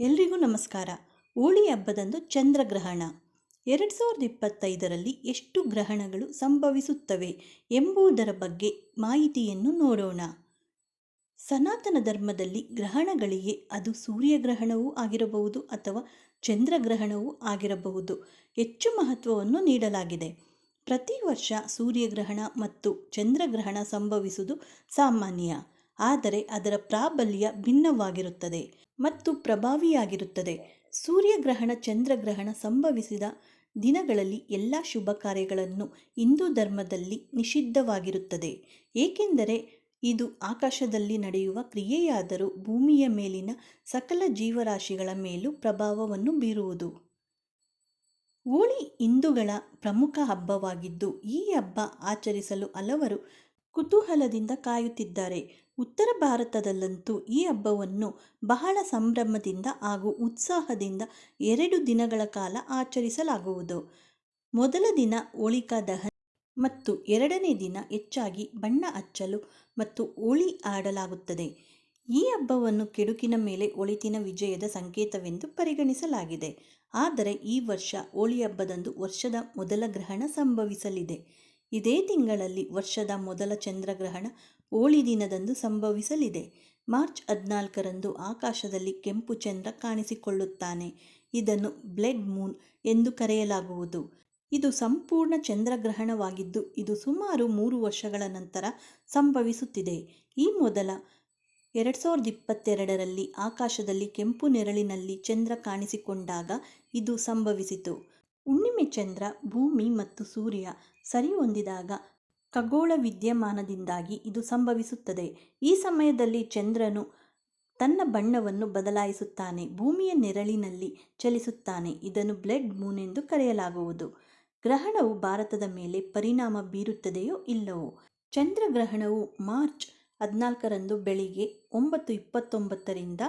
ಎಲ್ರಿಗೂ ನಮಸ್ಕಾರ. ಹೋಳಿ ಹಬ್ಬದಂದು ಚಂದ್ರಗ್ರಹಣ. ಎರಡು ಸಾವಿರದ ಇಪ್ಪತ್ತೈದರಲ್ಲಿ ಎಷ್ಟು ಗ್ರಹಣಗಳು ಸಂಭವಿಸುತ್ತವೆ ಎಂಬುದರ ಬಗ್ಗೆ ಮಾಹಿತಿಯನ್ನು ನೋಡೋಣ. ಸನಾತನ ಧರ್ಮದಲ್ಲಿ ಗ್ರಹಣಗಳಿಗೆ ಅದು ಸೂರ್ಯಗ್ರಹಣವೂ ಆಗಿರಬಹುದು ಅಥವಾ ಚಂದ್ರಗ್ರಹಣವೂ ಆಗಿರಬಹುದು. ಹೆಚ್ಚು ಮಹತ್ವವನ್ನು ನೀಡಲಾಗಿದೆ. ಪ್ರತಿ ವರ್ಷ ಸೂರ್ಯಗ್ರಹಣ ಮತ್ತು ಚಂದ್ರಗ್ರಹಣ ಸಂಭವಿಸುವುದು ಸಾಮಾನ್ಯ. ಆದರೆ ಅದರ ಪ್ರಾಬಲ್ಯ ಭಿನ್ನವಾಗಿರುತ್ತದೆ ಮತ್ತು ಪ್ರಭಾವಿಯಾಗಿರುತ್ತದೆ. ಸೂರ್ಯಗ್ರಹಣ, ಚಂದ್ರಗ್ರಹಣ ಸಂಭವಿಸಿದ ದಿನಗಳಲ್ಲಿ ಎಲ್ಲ ಶುಭ ಕಾರ್ಯಗಳನ್ನು ಹಿಂದೂ ಧರ್ಮದಲ್ಲಿ ನಿಷಿದ್ಧವಾಗಿರುತ್ತದೆ. ಏಕೆಂದರೆ ಇದು ಆಕಾಶದಲ್ಲಿ ನಡೆಯುವ ಕ್ರಿಯೆಯಾದರೂ ಭೂಮಿಯ ಮೇಲಿನ ಸಕಲ ಜೀವರಾಶಿಗಳ ಮೇಲೂ ಪ್ರಭಾವವನ್ನು ಬೀರುವುದು. ಹೋಳಿ ಹಿಂದೂಗಳ ಪ್ರಮುಖ ಹಬ್ಬವಾಗಿದ್ದು ಈ ಹಬ್ಬ ಆಚರಿಸಲು ಹಲವರು ಕುತೂಹಲದಿಂದ ಕಾಯುತ್ತಿದ್ದಾರೆ. ಉತ್ತರ ಭಾರತದಲ್ಲಂತೂ ಈ ಹಬ್ಬವನ್ನು ಬಹಳ ಸಂಭ್ರಮದಿಂದ ಹಾಗೂ ಉತ್ಸಾಹದಿಂದ ಎರಡು ದಿನಗಳ ಕಾಲ ಆಚರಿಸಲಾಗುವುದು. ಮೊದಲ ದಿನ ಹೋಳಿಕಾ ದಹನ ಮತ್ತು ಎರಡನೇ ದಿನ ಹೆಚ್ಚಾಗಿ ಬಣ್ಣ ಹಚ್ಚಲು ಮತ್ತು ಹೋಳಿ ಆಡಲಾಗುತ್ತದೆ. ಈ ಹಬ್ಬವನ್ನು ಕೆಡುಕಿನ ಮೇಲೆ ಒಳಿತಿನ ವಿಜಯದ ಸಂಕೇತವೆಂದು ಪರಿಗಣಿಸಲಾಗಿದೆ. ಆದರೆ ಈ ವರ್ಷ ಹೋಳಿ ಹಬ್ಬದಂದು ವರ್ಷದ ಮೊದಲ ಗ್ರಹಣ ಸಂಭವಿಸಲಿದೆ. ಇದೇ ತಿಂಗಳಲ್ಲಿ ವರ್ಷದ ಮೊದಲ ಚಂದ್ರಗ್ರಹಣ ಹೋಳಿ ದಿನದಂದು ಸಂಭವಿಸಲಿದೆ. ಮಾರ್ಚ್ ಹದಿನಾಲ್ಕರಂದು ಆಕಾಶದಲ್ಲಿ ಕೆಂಪು ಚಂದ್ರ ಕಾಣಿಸಿಕೊಳ್ಳುತ್ತಾನೆ. ಇದನ್ನು ಬ್ಲೆಡ್ ಮೂನ್ ಎಂದು ಕರೆಯಲಾಗುವುದು. ಇದು ಸಂಪೂರ್ಣ ಚಂದ್ರಗ್ರಹಣವಾಗಿದ್ದು, ಇದು ಸುಮಾರು ಮೂರು ವರ್ಷಗಳ ನಂತರ ಸಂಭವಿಸುತ್ತಿದೆ. ಈ ಮೊದಲ ಎರಡು ಸಾವಿರದ ಇಪ್ಪತ್ತೆರಡರಲ್ಲಿ ಆಕಾಶದಲ್ಲಿ ಕೆಂಪು ನೆರಳಿನಲ್ಲಿ ಚಂದ್ರ ಕಾಣಿಸಿಕೊಂಡಾಗ ಇದು ಸಂಭವಿಸಿತು. ಹುಣ್ಣಿಮೆ ಚಂದ್ರ ಭೂಮಿ ಮತ್ತು ಸೂರ್ಯ ಸರಿ ಹೊಂದಿದಾಗ ಖಗೋಳ ವಿದ್ಯಮಾನದಿಂದಾಗಿ ಇದು ಸಂಭವಿಸುತ್ತದೆ. ಈ ಸಮಯದಲ್ಲಿ ಚಂದ್ರನು ತನ್ನ ಬಣ್ಣವನ್ನು ಬದಲಾಯಿಸುತ್ತಾನೆ, ಭೂಮಿಯ ನೆರಳಿನಲ್ಲಿ ಚಲಿಸುತ್ತಾನೆ. ಇದನ್ನು ಬ್ಲೆಡ್ ಮೂನ್ ಎಂದು ಕರೆಯಲಾಗುವುದು. ಗ್ರಹಣವು ಭಾರತದ ಮೇಲೆ ಪರಿಣಾಮ ಬೀರುತ್ತದೆಯೋ ಇಲ್ಲವೋ? ಚಂದ್ರಗ್ರಹಣವು ಮಾರ್ಚ್ ಹದಿನಾಲ್ಕರಂದು ಬೆಳಿಗ್ಗೆ ಒಂಬತ್ತು ಇಪ್ಪತ್ತೊಂಬತ್ತರಿಂದ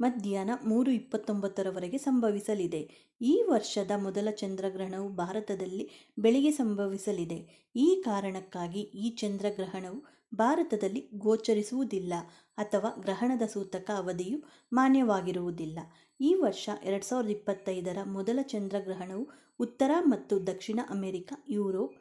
ಮಧ್ಯಾಹ್ನ ಮೂರು ಇಪ್ಪತ್ತೊಂಬತ್ತರವರೆಗೆ ಸಂಭವಿಸಲಿದೆ. ಈ ವರ್ಷದ ಮೊದಲ ಚಂದ್ರಗ್ರಹಣವು ಭಾರತದಲ್ಲಿ ಬೆಳಿಗ್ಗೆ ಸಂಭವಿಸಲಿದೆ. ಈ ಕಾರಣಕ್ಕಾಗಿ ಈ ಚಂದ್ರಗ್ರಹಣವು ಭಾರತದಲ್ಲಿ ಗೋಚರಿಸುವುದಿಲ್ಲ ಅಥವಾ ಗ್ರಹಣದ ಸೂತಕ ಅವಧಿಯು ಮಾನ್ಯವಾಗಿರುವುದಿಲ್ಲ. ಈ ವರ್ಷ ಎರಡು ಸಾವಿರದ ಇಪ್ಪತ್ತೈದರ ಮೊದಲ ಚಂದ್ರಗ್ರಹಣವು ಉತ್ತರ ಮತ್ತು ದಕ್ಷಿಣ ಅಮೆರಿಕ, ಯುರೋಪ್,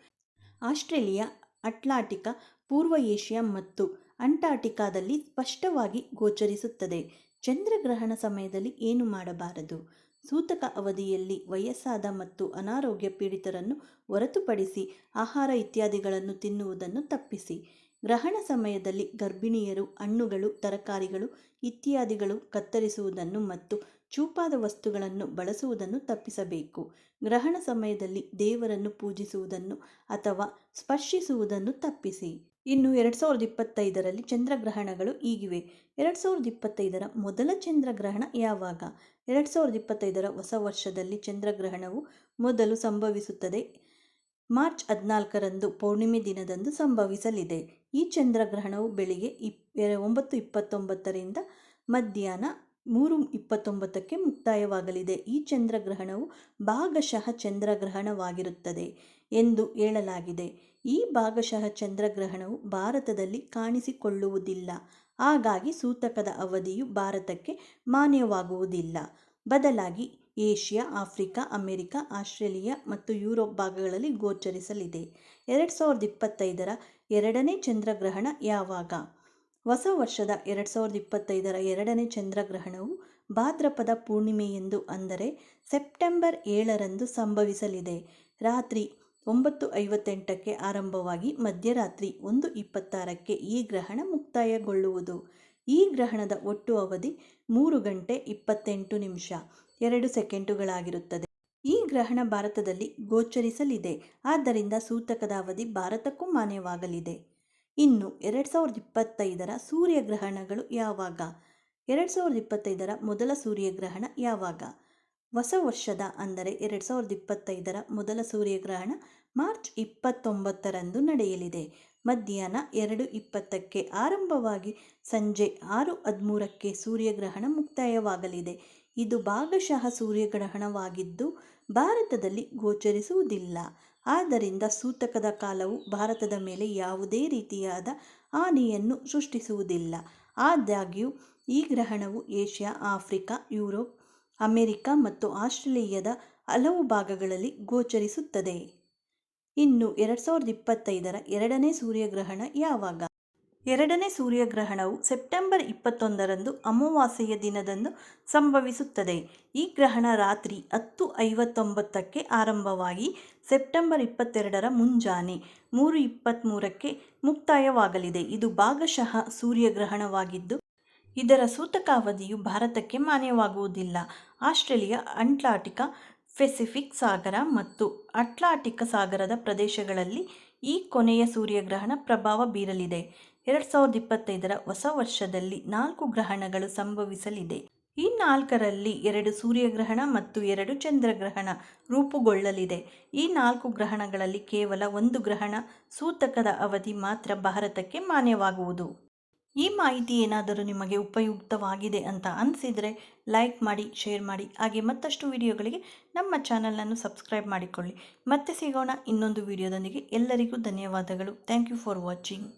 ಆಸ್ಟ್ರೇಲಿಯಾ, ಅಟ್ಲಾಂಟಿಕಾ, ಪೂರ್ವ ಏಷ್ಯಾ ಮತ್ತು ಅಂಟಾರ್ಟಿಕಾದಲ್ಲಿ ಸ್ಪಷ್ಟವಾಗಿ ಗೋಚರಿಸುತ್ತದೆ. ಚಂದ್ರಗ್ರಹಣ ಸಮಯದಲ್ಲಿ ಏನು ಮಾಡಬಾರದು? ಸೂತಕ ಅವಧಿಯಲ್ಲಿ ವಯಸ್ಸಾದ ಮತ್ತು ಅನಾರೋಗ್ಯ ಪೀಡಿತರನ್ನು ಹೊರತುಪಡಿಸಿ ಆಹಾರ ಇತ್ಯಾದಿಗಳನ್ನು ತಿನ್ನುವುದನ್ನು ತಪ್ಪಿಸಿ. ಗ್ರಹಣ ಸಮಯದಲ್ಲಿ ಗರ್ಭಿಣಿಯರು, ಹಣ್ಣುಗಳು, ತರಕಾರಿಗಳು ಇತ್ಯಾದಿಗಳು ಕತ್ತರಿಸುವುದನ್ನು ಮತ್ತು ಚೂಪಾದ ವಸ್ತುಗಳನ್ನು ಬಳಸುವುದನ್ನು ತಪ್ಪಿಸಬೇಕು. ಗ್ರಹಣ ಸಮಯದಲ್ಲಿ ದೇವರನ್ನು ಪೂಜಿಸುವುದನ್ನು ಅಥವಾ ಸ್ಪರ್ಶಿಸುವುದನ್ನು ತಪ್ಪಿಸಿ. ಇನ್ನು ಎರಡು ಸಾವಿರದ ಇಪ್ಪತ್ತೈದರಲ್ಲಿ ಚಂದ್ರಗ್ರಹಣಗಳು ಈಗಿವೆ. ಎರಡು ಸಾವಿರದ ಇಪ್ಪತ್ತೈದರ ಮೊದಲ ಚಂದ್ರಗ್ರಹಣ ಯಾವಾಗ? ಎರಡು ಸಾವಿರದ ಇಪ್ಪತ್ತೈದರ ಹೊಸ ವರ್ಷದಲ್ಲಿ ಚಂದ್ರಗ್ರಹಣವು ಮೊದಲು ಸಂಭವಿಸುತ್ತದೆ. ಮಾರ್ಚ್ ಹದಿನಾಲ್ಕರಂದು ಪೌರ್ಣಿಮೆ ದಿನದಂದು ಸಂಭವಿಸಲಿದೆ. ಈ ಚಂದ್ರಗ್ರಹಣವು ಬೆಳಿಗ್ಗೆ ಇಪ್ ಒಂಬತ್ತು ಇಪ್ಪತ್ತೊಂಬತ್ತರಿಂದ ಮಧ್ಯಾಹ್ನ ಮೂರು ಇಪ್ಪತ್ತೊಂಬತ್ತಕ್ಕೆ ಮುಕ್ತಾಯವಾಗಲಿದೆ. ಈ ಚಂದ್ರಗ್ರಹಣವು ಭಾಗಶಃ ಚಂದ್ರಗ್ರಹಣವಾಗಿರುತ್ತದೆ ಎಂದು ಹೇಳಲಾಗಿದೆ. ಈ ಭಾಗಶಃ ಚಂದ್ರಗ್ರಹಣವು ಭಾರತದಲ್ಲಿ ಕಾಣಿಸಿಕೊಳ್ಳುವುದಿಲ್ಲ. ಹಾಗಾಗಿ ಸೂತಕದ ಅವಧಿಯು ಭಾರತಕ್ಕೆ ಮಾನ್ಯವಾಗುವುದಿಲ್ಲ. ಬದಲಾಗಿ ಏಷ್ಯಾ, ಆಫ್ರಿಕಾ, ಅಮೆರಿಕ, ಆಸ್ಟ್ರೇಲಿಯಾ ಮತ್ತು ಯುರೋಪ್ ಭಾಗಗಳಲ್ಲಿ ಗೋಚರಿಸಲಿದೆ. ಎರಡು ಸಾವಿರದ ಇಪ್ಪತ್ತೈದರ ಎರಡನೇ ಚಂದ್ರಗ್ರಹಣ ಯಾವಾಗ? ಹೊಸ ವರ್ಷದ ಎರಡು ಸಾವಿರದ ಇಪ್ಪತ್ತೈದರ ಎರಡನೇ ಚಂದ್ರಗ್ರಹಣವು ಭಾದ್ರಪದ ಪೂರ್ಣಿಮೆಯೆಂದು ಅಂದರೆ ಸೆಪ್ಟೆಂಬರ್ ಏಳರಂದು ಸಂಭವಿಸಲಿದೆ. ರಾತ್ರಿ ಒಂಬತ್ತು ಐವತ್ತೆಂಟಕ್ಕೆ ಆರಂಭವಾಗಿ ಮಧ್ಯರಾತ್ರಿ ಒಂದು ಇಪ್ಪತ್ತಾರಕ್ಕೆ ಈ ಗ್ರಹಣ ಮುಕ್ತಾಯಗೊಳ್ಳುವುದು. ಈ ಗ್ರಹಣದ ಒಟ್ಟು ಅವಧಿ ಮೂರು ಗಂಟೆ ಇಪ್ಪತ್ತೆಂಟು ನಿಮಿಷ, ಎರಡು ಸೆಕೆಂಡುಗಳಾಗಿರುತ್ತದೆ. ಈ ಗ್ರಹಣ ಭಾರತದಲ್ಲಿ ಗೋಚರಿಸಲಿದೆ. ಆದ್ದರಿಂದ ಸೂತಕದ ಅವಧಿ ಭಾರತಕ್ಕೂ ಮಾನ್ಯವಾಗಲಿದೆ. ಇನ್ನು ಎರಡು ಸಾವಿರದ ಇಪ್ಪತ್ತೈದರ ಸೂರ್ಯಗ್ರಹಣಗಳು ಯಾವಾಗ? ಎರಡು ಸಾವಿರದ ಇಪ್ಪತ್ತೈದರ ಮೊದಲ ಸೂರ್ಯಗ್ರಹಣ ಯಾವಾಗ? ಹೊಸ ವರ್ಷದ ಅಂದರೆ ಎರಡು ಸಾವಿರದ ಇಪ್ಪತ್ತೈದರ ಮೊದಲ ಸೂರ್ಯಗ್ರಹಣ ಮಾರ್ಚ್ ಇಪ್ಪತ್ತೊಂಬತ್ತರಂದು ನಡೆಯಲಿದೆ. ಮಧ್ಯಾಹ್ನ ಎರಡು ಇಪ್ಪತ್ತಕ್ಕೆ ಆರಂಭವಾಗಿ ಸಂಜೆ ಆರು ಹದಿಮೂರಕ್ಕೆ ಸೂರ್ಯಗ್ರಹಣ ಮುಕ್ತಾಯವಾಗಲಿದೆ. ಇದು ಭಾಗಶಃ ಸೂರ್ಯಗ್ರಹಣವಾಗಿದ್ದು ಭಾರತದಲ್ಲಿ ಗೋಚರಿಸುವುದಿಲ್ಲ. ಆದ್ದರಿಂದ ಸೂತಕದ ಕಾಲವು ಭಾರತದ ಮೇಲೆ ಯಾವುದೇ ರೀತಿಯಾದ ಹಾನಿಯನ್ನು ಸೃಷ್ಟಿಸುವುದಿಲ್ಲ. ಆದಾಗ್ಯೂ ಈ ಗ್ರಹಣವು ಏಷ್ಯಾ, ಆಫ್ರಿಕಾ, ಯುರೋಪ್ ಅಮೆರಿಕ ಮತ್ತು ಆಸ್ಟ್ರೇಲಿಯಾದ ಹಲವು ಭಾಗಗಳಲ್ಲಿ ಗೋಚರಿಸುತ್ತದೆ. ಇನ್ನು ಎರಡು ಸಾವಿರದ ಇಪ್ಪತ್ತೈದರ ಎರಡನೇ ಸೂರ್ಯಗ್ರಹಣ ಯಾವಾಗ? ಎರಡನೇ ಸೂರ್ಯಗ್ರಹಣವು ಸೆಪ್ಟೆಂಬರ್ ಇಪ್ಪತ್ತೊಂದರಂದು ಅಮಾವಾಸ್ಯೆಯ ದಿನದಂದು ಸಂಭವಿಸುತ್ತದೆ. ಈ ಗ್ರಹಣ ರಾತ್ರಿ ಹತ್ತು ಐವತ್ತೊಂಬತ್ತಕ್ಕೆ ಆರಂಭವಾಗಿ ಸೆಪ್ಟೆಂಬರ್ ಇಪ್ಪತ್ತೆರಡರ ಮುಂಜಾನೆ ಮೂರು ಇಪ್ಪತ್ತ್ಮೂರಕ್ಕೆ ಮುಕ್ತಾಯವಾಗಲಿದೆ. ಇದು ಭಾಗಶಃ ಸೂರ್ಯಗ್ರಹಣವಾಗಿದ್ದು ಇದರ ಸೂತಕಾವಧಿಯು ಭಾರತಕ್ಕೆ ಮಾನ್ಯವಾಗುವುದಿಲ್ಲ. ಆಸ್ಟ್ರೇಲಿಯಾ, ಅಂಟ್ಲಾಂಟಿಕ ಪೆಸಿಫಿಕ್ ಸಾಗರ ಮತ್ತು ಅಟ್ಲಾಂಟಿಕ್ ಸಾಗರದ ಪ್ರದೇಶಗಳಲ್ಲಿ ಈ ಕೊನೆಯ ಸೂರ್ಯಗ್ರಹಣ ಪ್ರಭಾವ ಬೀರಲಿದೆ. ಎರಡು ಸಾವಿರದ ಇಪ್ಪತ್ತೈದರ ಹೊಸ ವರ್ಷದಲ್ಲಿ ನಾಲ್ಕು ಗ್ರಹಣಗಳು ಸಂಭವಿಸಲಿದೆ. ಈ ನಾಲ್ಕರಲ್ಲಿ ಎರಡು ಸೂರ್ಯಗ್ರಹಣ ಮತ್ತು ಎರಡು ಚಂದ್ರಗ್ರಹಣ ರೂಪುಗೊಳ್ಳಲಿದೆ. ಈ ನಾಲ್ಕು ಗ್ರಹಣಗಳಲ್ಲಿ ಕೇವಲ ಒಂದು ಗ್ರಹಣ ಸೂತಕದ ಅವಧಿ ಮಾತ್ರ ಭಾರತಕ್ಕೆ ಮಾನ್ಯವಾಗುವುದು. ಈ ಮಾಹಿತಿ ಏನಾದರೂ ನಿಮಗೆ ಉಪಯುಕ್ತವಾಗಿದೆ ಅಂತ ಅನಿಸಿದರೆ ಲೈಕ್ ಮಾಡಿ ಶೇರ್ ಮಾಡಿ, ಹಾಗೆ ಮತ್ತಷ್ಟು ವಿಡಿಯೋಗಳಿಗೆ ನಮ್ಮ ಚಾನಲನ್ನು ಸಬ್ಸ್ಕ್ರೈಬ್ ಮಾಡಿಕೊಳ್ಳಿ. ಮತ್ತೆ ಸಿಗೋಣ ಇನ್ನೊಂದು ವಿಡಿಯೋದೊಂದಿಗೆ ಎಲ್ಲರಿಗೂ ಧನ್ಯವಾದಗಳು. Thank you for watching